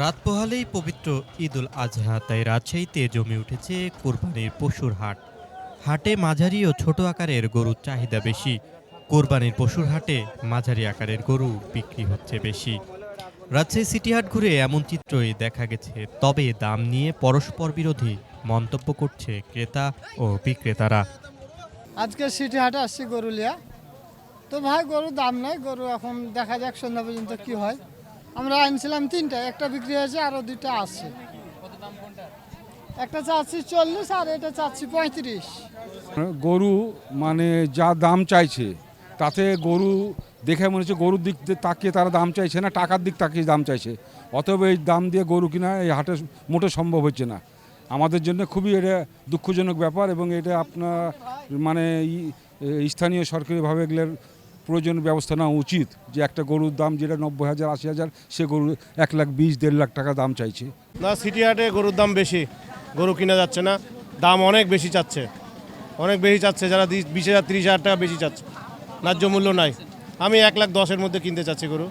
রাত পোহালেই পবিত্র ঈদুল আজহা, তাই রাজশাহীতে জমে উঠেছে কোরবানির পশুর হাট। হাটে মাঝারি ও ছোট আকারের গরুর চাহিদা বেশি। কোরবানির পশুর হাটে মাঝারি আকারের গরু বিক্রি হচ্ছে বেশি। রাজশাহী সিটি হাট ঘুরে এমন চিত্রই দেখা গেছে। তবে দাম নিয়ে পরস্পর বিরোধী মন্তব্য করছে ক্রেতা ও বিক্রেতারা। আজকে সিটি হাটে আসছি গরুলিয়া। তো ভাই, গরুর দাম নাই, গরু এখন দেখা যাক সন্ধ্যা পর্যন্ত কি হয়। আমরা আনছিলাম তিনটা, একটা বিক্রি হয়েছে আরও দুইটা আছে। একটা চাচ্ছি চল্লিশ, আর এটা চাচ্ছি পঁয়ত্রিশ। গরু মানে যা দাম চাইছে, তাতে গরু দেখে মনে হচ্ছে গরুর দিক তাকিয়ে তারা দাম চাইছে না, টাকার দিক তাকিয়ে দাম চাইছে। অতএব এই দাম দিয়ে গরু কিনা এই হাটে মোটে সম্ভব হচ্ছে না। আমাদের জন্য খুবই এটা দুঃখজনক ব্যাপার এবং এটা আপনার মানে স্থানীয় সরকারিভাবে এগুলোর প্রয়োজন ব্যবস্থা নেওয়া উচিত যে একটা গরুর দাম যেটা নব্বই হাজার, আশি হাজার, সে গরু এক লাখ বিশ, দেড় লাখ টাকা দাম চাইছে। না, সিটি হাটে গরুর দাম বেশি, গরু কিনা যাচ্ছে না। দাম অনেক বেশি চাচ্ছে, অনেক বেশি চাচ্ছে, যারা বিশ হাজার, তিরিশ হাজার টাকা বেশি চাচ্ছে। ন্যায্য মূল্য নাই। আমি এক লাখ দশের মধ্যে কিনতে চাচ্ছি গরু,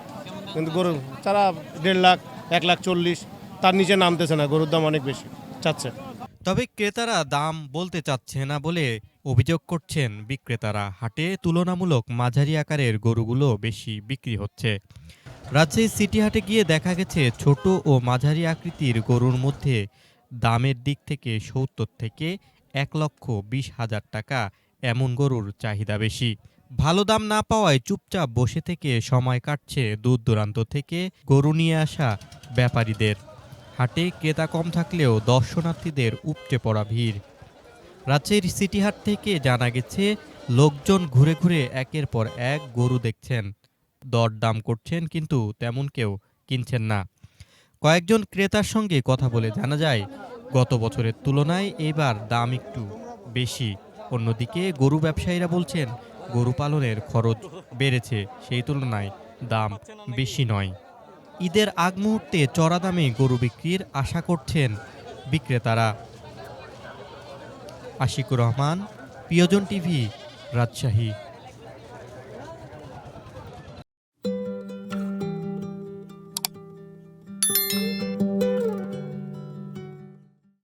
কিন্তু গরু তারা দেড় লাখ, এক লাখ চল্লিশ, তার নিচে নামতেছে না, গরুর দাম অনেক বেশি চাচ্ছে। তবে ক্রেতারা দাম বলতে চাচ্ছে না বলে অভিযোগ করছেন বিক্রেতারা। হাটে তুলনামূলক মাঝারি আকারের গরুগুলো বেশি বিক্রি হচ্ছে। রাজশাহী সিটি হাটে গিয়ে দেখা গেছে, ছোট ও মাঝারি আকৃতির গরুর মধ্যে দামের দিক থেকে সত্তর থেকে এক লক্ষ বিশ হাজার টাকা এমন গরুর চাহিদা বেশি। ভালো দাম না পাওয়ায় চুপচাপ বসে থেকে সময় কাটছে দূর দূরান্ত থেকে গরু নিয়ে আসা ব্যাপারীদের। হাটে ক্রেতা কম থাকলেও দর্শনার্থীদের উপচে পড়া ভিড়। রাজশাহীর সিটি হাট থেকে জানা গেছে, লোকজন ঘুরে ঘুরে একের পর এক গরু দেখছেন। দরদাম করছেন কিন্তু তেমন কেউ কিনছেন না। কয়েকজন ক্রেতার সঙ্গে কথা বলে জানা যায়, গত বছরের তুলনায় এবার দাম একটু বেশি। অন্যদিকে গরু ব্যবসায়ীরা বলছেন, গরু পালনের খরচ বেড়েছে, সেই তুলনায় দাম বেশি নয়। ঈদের আগ মুহূর্তে চড়া দামে গরু বিক্রির আশা করছেন বিক্রেতারা। আশিকুর রহমান, প্রিয়জন টিভি, রাজশাহী।